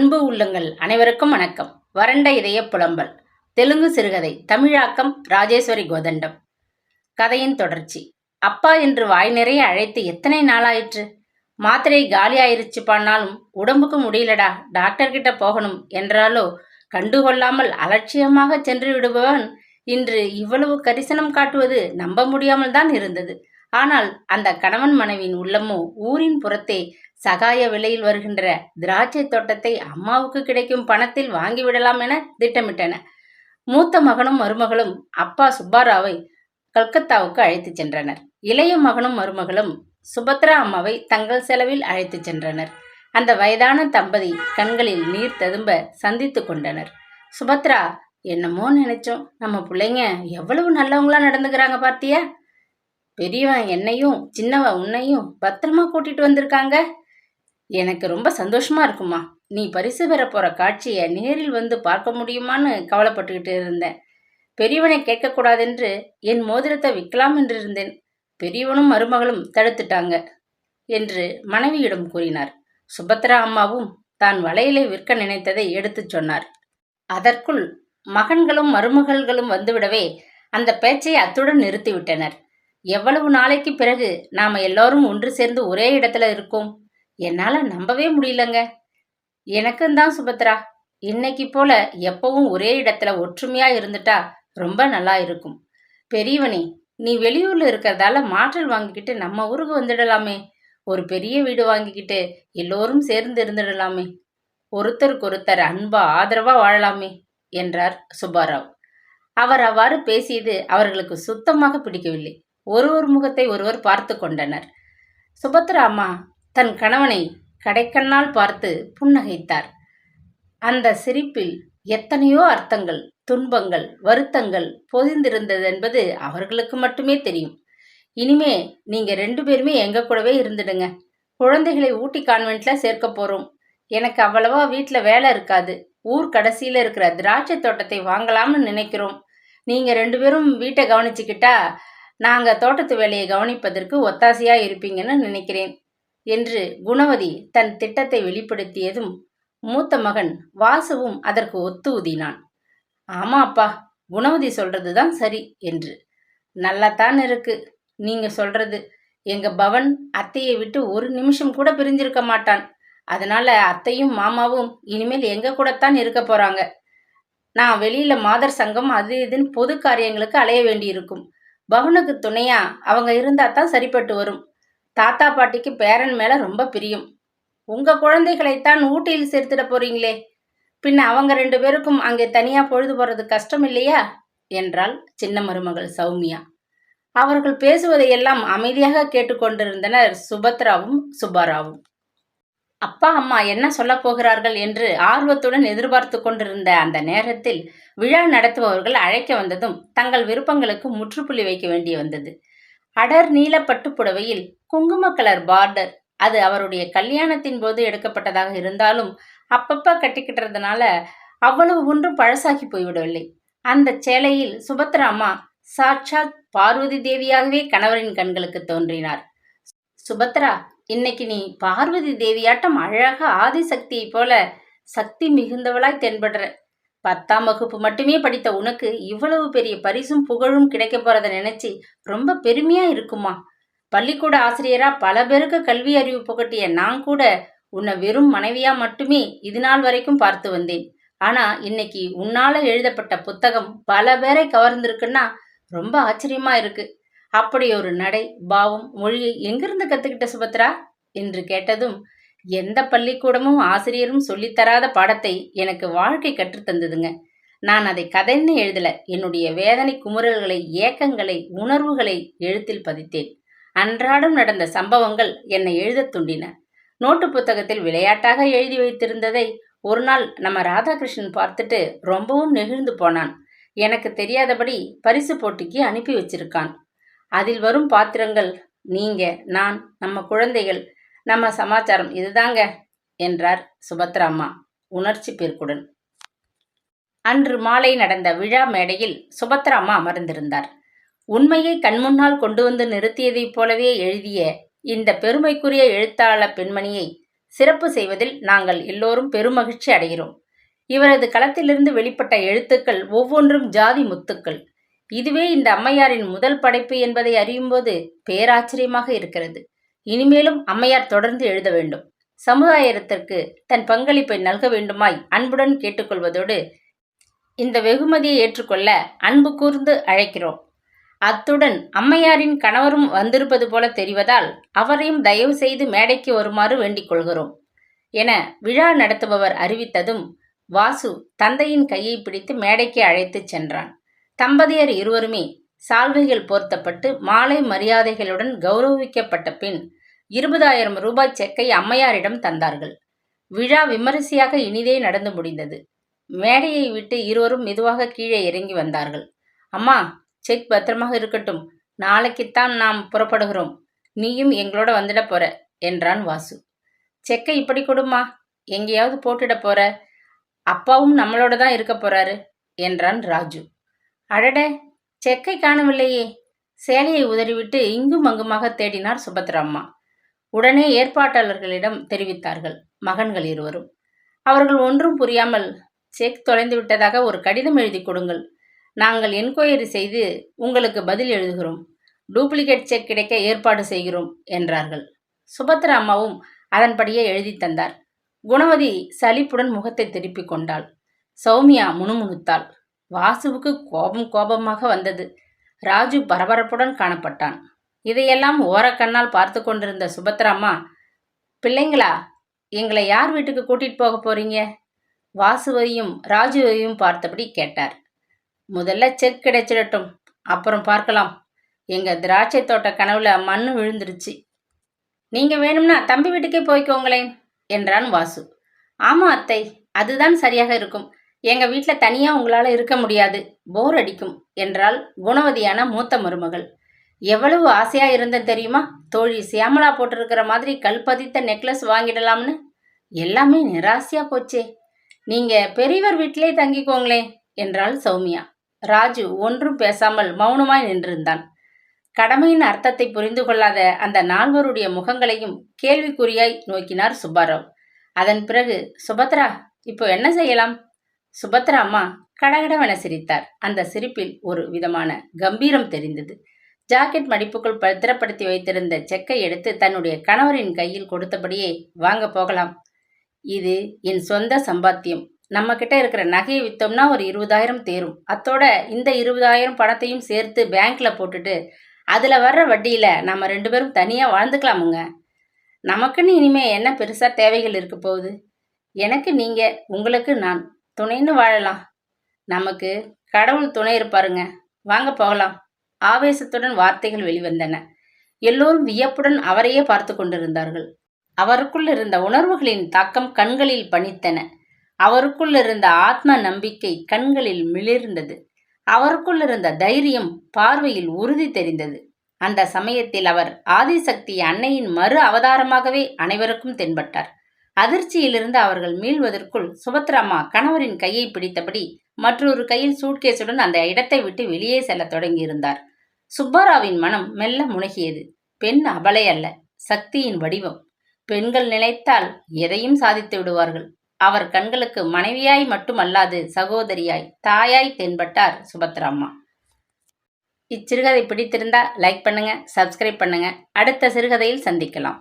அன்பு உள்ளங்கள் அனைவருக்கும் வணக்கம். வறண்ட இதய புலம்பல். தெலுங்கு சிறுகதை தமிழாக்கம் ராஜேஸ்வரி கோதண்டம். கதையின் தொடர்ச்சி. அப்பா என்று வாய் நிறைய அழைத்து எத்தனை நாளாயிற்று? மாத்திரை காலியாயிருச்சு பண்ணாலும் உடம்புக்கு முடியலடா டாக்டர் கிட்ட போகணும் என்றாலோ கண்டுகொள்ளாமல் அலட்சியமாக சென்று விடுபவன் இன்று இவ்வளவு கரிசனம் காட்டுவது நம்ப முடியாமல் தான் இருந்தது. ஆனால் அந்த கணவன் மனைவியின் உள்ளமோ ஊரின் புறத்தே சகாய விலையில் வருகின்ற திராட்சை தோட்டத்தை அம்மாவுக்கு கிடைக்கும் பணத்தில் வாங்கிவிடலாம் என திட்டமிட்டன. மூத்த மகனும் மருமகளும் அப்பா சுப்பாராவை கல்கத்தாவுக்கு அழைத்துச் சென்றனர். இளைய மகனும் மருமகளும் சுபத்ரா அம்மாவை தங்கள் செலவில் அழைத்துச் சென்றனர். அந்த வயதான தம்பதி கண்களில் நீர் ததும்ப சந்தித்து கொண்டனர். சுபத்ரா என்னமோ நினைச்சோம் நம்ம பிள்ளைங்க எவ்வளவு நல்லவங்களா நடந்துக்கிறாங்க பார்த்தியா பெரியவன் என்னையும் சின்னவன் உன்னையும் பத்திரமா கூட்டிட்டு வந்திருக்காங்க? எனக்கு ரொம்ப சந்தோஷமா இருக்குமா. நீ பரிசு பெற போற காட்சியை நேரில் வந்து பார்க்க முடியுமான்னு கவலைப்பட்டுக்கிட்டு இருந்தேன். பெரியவனை கேட்கக்கூடாதென்று என் மோதிரத்தை விற்கலாம் என்று இருந்தேன். பெரியவனும் மருமகளும் தடுத்துட்டாங்க என்று மனைவியிடம் கூறினார். சுபத்ரா அம்மாவும் தான் வலையிலே விற்க நினைத்ததை எடுத்துச் சொன்னார். அதற்குள் மகன்களும் மருமகள்களும் வந்துவிடவே அந்த பேச்சை அத்துடன் நிறுத்திவிட்டனர். எவ்வளவு நாளைக்கு பிறகு நாம எல்லாரும் ஒன்று சேர்ந்து ஒரே இடத்துல இருக்கோம்? என்னால நம்பவே முடியலங்க. எனக்கும் தான் சுபத்ரா. இன்னைக்கு போல எப்பவும் ஒரே இடத்துல ஒற்றுமையா இருந்துட்டா ரொம்ப நல்லா இருக்கும். பெரியவனே நீ வெளியூர்ல இருக்கிறதால மாற்றல் வாங்கிக்கிட்டு நம்ம ஊருக்கு வந்துடலாமே. ஒரு பெரிய வீடு வாங்கிக்கிட்டு எல்லோரும் சேர்ந்து இருந்துடலாமே. ஒருத்தருக்கு ஒருத்தர் அன்பா ஆதரவா வாழலாமே என்றார் சுப்பாராவ். அவர் அவ்வாறு பேசியது அவர்களுக்கு சுத்தமாக பிடிக்கவில்லை. ஒருவர் முகத்தை ஒருவர் பார்த்து கொண்டனர். சுபத்ரா அம்மா தன் கணவனை கடைக்கண்ணால் பார்த்து புன்னகைத்தார். அந்த சிரிப்பில் எத்தனையோ அர்த்தங்கள் துன்பங்கள் வருத்தங்கள் பொதிந்திருந்தது என்பது அவர்களுக்கு மட்டுமே தெரியும். இனிமே நீங்க ரெண்டு பேருமே எங்க கூடவே இருந்துடுங்க. குழந்தைகளை ஊட்டி கான்வென்ட்ல சேர்க்க போறோம். எனக்கு அவ்வளவா வீட்டில் வேலை இருக்காது. ஊர் கடைசியில் இருக்கிற திராட்சை தோட்டத்தை வாங்கலாம்னு நினைக்கிறோம். நீங்கள் ரெண்டு பேரும் வீட்டை கவனிச்சுக்கிட்டா நாங்க தோட்டத்து வேலையை கவனிப்பதற்கு ஒத்தாசையா இருப்பீங்கன்னு நினைக்கிறேன் என்று குணவதி தன் திட்டத்தை வெளிப்படுத்தியதும் மூத்த மகன் வாசுவும் அதற்கு ஒத்து ஊதினான் ஆமா அப்பா குணவதி சொல்றதுதான் சரி என்று. நல்லாத்தான் இருக்கு நீங்க சொல்றது. எங்க பவன் அத்தையை விட்டு ஒரு நிமிஷம் கூட பிரிஞ்சிருக்க மாட்டான். அதனால அத்தையும் மாமாவும் இனிமேல் எங்க கூடத்தான் இருக்க போறாங்க. நான் வெளியில மாதர் சங்கம் அது இதுன்னு பொது காரியங்களுக்கு அலைய வேண்டியிருக்கும். பவனுக்கு துணையா அவங்க இருந்தா தான் சரிப்பட்டு வரும். தாத்தா பாட்டிக்கு பேரன் மேல ரொம்ப பிரியம். உங்க குழந்தைகளைத்தான் ஊட்டியில் சேர்த்துட போறீங்களே. பின்ன அவங்க ரெண்டு பேருக்கும் அங்கே தனியா பொழுது போறது கஷ்டம் இல்லையா? என்றாள் சின்ன மருமகள் சௌமியா. அவர்கள் பேசுவதையெல்லாம் அமைதியாக கேட்டுக்கொண்டிருந்தனர் சுபத்ராவும் சுப்பாராவும். அப்பா அம்மா என்ன சொல்லப் போகிறார்கள் என்று ஆர்வத்துடன் எதிர்பார்த்து கொண்டிருந்த அந்த நேரத்தில் விழா நடத்துபவர்கள் அழைக்க வந்ததும் தங்கள் விருப்பங்களுக்கு முற்றுப்புள்ளி வைக்க வேண்டி வந்தது. அடர் நீல புடவையில் குங்கும கலர் பார்டர் அது அவருடைய கல்யாணத்தின் போது எடுக்கப்பட்டதாக இருந்தாலும் அப்பப்ப கட்டிக்கிட்டதுனால அவ்வளவு ஒன்றும் பழசாகி போய்விடவில்லை. அந்த சேலையில் சுபத்ரா அம்மா சாட்சாத் பார்வதி தேவியாகவே கணவரின் கண்களுக்கு தோன்றினார். சுபத்ரா இன்னைக்கு நீ பார்வதி தேவியாட்டம் அழகா ஆதிசக்தியை போல சக்தி மிகுந்தவளாய் தென்படுற. பத்தாம் வகுப்பு மட்டுமே படித்த உனக்கு இவ்வளவு பெரிய பரிசும் புகழும் கிடைக்க போறத நினைச்சு ரொம்ப பெருமையா இருக்குமா? பள்ளிக்கூட ஆசிரியரா பல பேருக்கு கல்வி அறிவு புகட்டிய நான் கூட உன்னை வெறும் மனைவியா மட்டுமே இது நாள் வரைக்கும் பார்த்து வந்தேன். ஆனா இன்னைக்கு உன்னால எழுதப்பட்ட புத்தகம் பல பேரை கவர்ந்திருக்குன்னா ரொம்ப ஆச்சரியமா இருக்கு. அப்படி ஒரு நடை பாவம் மொழியை எங்கிருந்து கத்துக்கிட்ட சுபத்ரா? என்று கேட்டதும் எந்த பள்ளிக்கூடமும் ஆசிரியரும் சொல்லித்தராத பாடத்தை எனக்கு வாழ்க்கை கற்றுத்தந்ததுங்க நான் அதை கதைன்னு எழுதல. என்னுடைய வேதனை குமுறல்களை ஏக்கங்களை உணர்வுகளை எழுத்தில் பதித்தேன். அன்றாடம் நடந்த சம்பவங்கள் என்னை எழுதத் துண்டின. நோட்டு புத்தகத்தில் விளையாட்டாக எழுதி வைத்திருந்ததை ஒரு நாள் நம்ம ராதாகிருஷ்ணன் பார்த்துட்டு ரொம்பவும் நெகிழ்ந்து போனான். எனக்கு தெரியாதபடி பரிசு போட்டிக்கு அனுப்பி வச்சிருக்கான். அதில் வரும் பாத்திரங்கள் நீங்க நான் நம்ம குழந்தைகள் நம்ம சமாச்சாரம் இதுதாங்க என்றார் சுபத்ராம்மா உணர்ச்சி பெருக்குடன். அன்று மாலை நடந்த விழா மேடையில் சுபத்ராமா அமர்ந்திருந்தார். உண்மையை கண்முன்னால் கொண்டு வந்து நிறுத்தியதைப் போலவே எழுதிய இந்த பெருமைக்குரிய எழுத்தாளர் பெண்மணியை சிறப்பு செய்வதில் நாங்கள் எல்லோரும் பெருமகிழ்ச்சி அடைகிறோம். இவரது களத்திலிருந்து வெளிப்பட்ட எழுத்துக்கள் ஒவ்வொன்றும் ஜாதி முத்துக்கள். இதுவே இந்த அம்மையாரின் முதல் படைப்பு என்பதை அறியும்போது பேராச்சரியமாக இருக்கிறது. இனிமேலும் அம்மையார் தொடர்ந்து எழுத வேண்டும். சமுதாயத்திற்கு தன் பங்களிப்பை நல்க வேண்டுமாய் அன்புடன் கேட்டுக்கொள்வதோடு இந்த வெகுமதியை ஏற்றுக்கொள்ள அன்பு கூர்ந்து அழைக்கிறோம். அத்துடன் அம்மையாரின் கணவரும் வந்திருப்பது போல தெரிவதால் அவரையும் தயவு செய்து மேடைக்கு வருமாறு வேண்டிக் கொள்கிறோம். என விழா நடத்துபவர் அறிவித்ததும் வாசு தந்தையின் கையை பிடித்து மேடைக்கு அழைத்துச் சென்றான். தம்பதியர் இருவருமே சால்வைகள் போர்த்தப்பட்டு மாலை மரியாதைகளுடன் கௌரவிக்கப்பட்ட பின் இருபதாயிரம் ரூபாய் செக்கை அம்மையாரிடம் தந்தார்கள். விழா விமரிசையாக இனிதே நடந்து முடிந்தது. மேடையை விட்டு இருவரும் மெதுவாக கீழே இறங்கி வந்தார்கள். அம்மா செக் பத்திரமாக இருக்கட்டும். நாளைக்குத்தான் நாம் புறப்படுகிறோம். நீயும் எங்களோட வந்துட போற என்றான் வாசு. செக்கை இப்படி கொடுமா எங்கேயாவது போட்டுட போற. அப்பாவும் நம்மளோட தான் இருக்க போறாரு என்றான் ராஜு. அடட செக்கை காணவில்லையே. சேலையை உதறிவிட்டு இங்கும் அங்குமாக தேடினார் சுபத்ராம்மா. உடனே ஏற்பாட்டாளர்களிடம் தெரிவித்தார்கள் மகன்கள் இருவரும். அவர்கள் ஒன்றும் புரியாமல் செக் தொலைந்து விட்டதாக ஒரு கடிதம் எழுதி கொடுங்கள். நாங்கள் என்கொயரி செய்து உங்களுக்கு பதில் எழுதுகிறோம். டூப்ளிகேட் செக் கிடைக்க ஏற்பாடு செய்கிறோம் என்றார்கள். சுபத்ரா அம்மாவும் அதன்படியே எழுதி தந்தார். குணவதி சலிப்புடன் முகத்தை திருப்பிக் கொண்டாள். சௌமியா முணுமுணுத்தாள். வாசுவுக்கு கோபம் கோபமாக வந்தது. ராஜு பரபரப்புடன் காணப்பட்டான். இதையெல்லாம் ஓரக்கண்ணால் பார்த்து கொண்டிருந்த சுபத்ராம்மா பிள்ளைங்களா எங்களை யார் வீட்டுக்கு கூட்டிட்டு போக போறீங்க? வாசுவையும் ராஜுவையும் பார்த்தபடி கேட்டார். முதல்ல செக் கிடைச்சிடட்டும் அப்புறம் பார்க்கலாம். எங்க திராட்சை தோட்ட கனவுல மண்ணு விழுந்துருச்சு. நீங்க வேணும்னா தம்பி வீட்டுக்கே போய்க்கோங்களேன் என்றான் வாசு. ஆமா அத்தை அதுதான் சரியாக இருக்கும். எங்க வீட்ல தனியா உங்களால இருக்க முடியாது. போர் அடிக்கும் என்றால் குணவதியான மூத்த மருமகள். எவ்வளவு ஆசையா இருந்தேன் தெரியுமா? தோழி சியாமலா போட்டிருக்கிற மாதிரி கல்பதித்த நெக்லஸ் வாங்கிடலாம்னு. எல்லாமே நிராசையா போச்சே. நீங்க பெரியவர் வீட்டிலே தங்கிக்கோங்களே என்றாள் சௌமியா. ராஜு ஒன்றும் பேசாமல் மௌனமாய் நின்றிருந்தான். கடமையின் அர்த்தத்தை புரிந்து கொள்ளாத அந்த நால்வருடைய முகங்களையும் கேள்விக்குறியாய் நோக்கினார் சுப்பாராவ். அதன் பிறகு சுபத்ரா இப்போ என்ன செய்யலாம்? சுபத்ரா அம்மா கடகடவென சிரித்தார். அந்த சிரிப்பில் ஒரு விதமான கம்பீரம் தெரிந்தது. ஜாக்கெட் மடிப்புக்குள் பத்திரப்படுத்தி வைத்திருந்த செக்கை எடுத்து தன்னுடைய கணவரின் கையில் கொடுத்தபடியே வாங்க போகலாம். இது என் சொந்த சம்பாத்தியம். நம்ம கிட்ட இருக்கிற நகையை வித்தோம்னா ஒரு இருபதாயிரம் தேரும். அத்தோட இந்த இருபதாயிரம் பணத்தையும் சேர்த்து பேங்க்ல போட்டுட்டு அதுல வர்ற வட்டியில நம்ம ரெண்டு பேரும் தனியா வாழ்ந்துக்கலாமுங்க. நமக்குன்னு இனிமே என்ன பெருசா தேவைகள் இருக்க போகுது? எனக்கு நீங்க உங்களுக்கு நான். துணைன்னு வாழலாம். நமக்கு கடவுள் துணை இருப்பாருங்க. வாங்க போகலாம். ஆவேசத்துடன் வார்த்தைகள் வெளிவந்தன. எல்லோரும் வியப்புடன் அவரையே பார்த்து கொண்டிருந்தார்கள். அவருக்குள் இருந்த உணர்வுகளின் தாக்கம் கண்களில் பணித்தன. அவருக்குள் இருந்த ஆத்ம நம்பிக்கை கண்களில் மிளிர்ந்தது. அவருக்குள் இருந்த தைரியம் பார்வையில் உறுதி தெரிந்தது. அந்த சமயத்தில் அவர் ஆதிசக்தி அன்னையின் மறு அவதாரமாகவே அனைவருக்கும் தென்பட்டார். அதிர்ச்சியிலிருந்து அவர்கள் மீள்வதற்குள் சுபத்ராமா கணவரின் கையை பிடித்தபடி மற்றொரு கையில் சூட்கேஸுடன் அந்த இடத்தை விட்டு வெளியே செல்ல தொடங்கியிருந்தார். சுப்பாராவின் மனம் மெல்ல முனகியது. பெண் அபலை அல்ல சக்தியின் வடிவம். பெண்கள் நினைத்தால் எதையும் சாதித்து விடுவார்கள். அவர் கண்களுக்கு மனைவியாய் மட்டுமல்லாது சகோதரியாய் தாயாய் தென்பட்டார் சுபத்ராம்மா இச்சிறுகதை பிடித்திருந்தா லைக் பண்ணுங்க சப்ஸ்கிரைப் பண்ணுங்க. அடுத்த சிறுகதையில் சந்திக்கலாம்.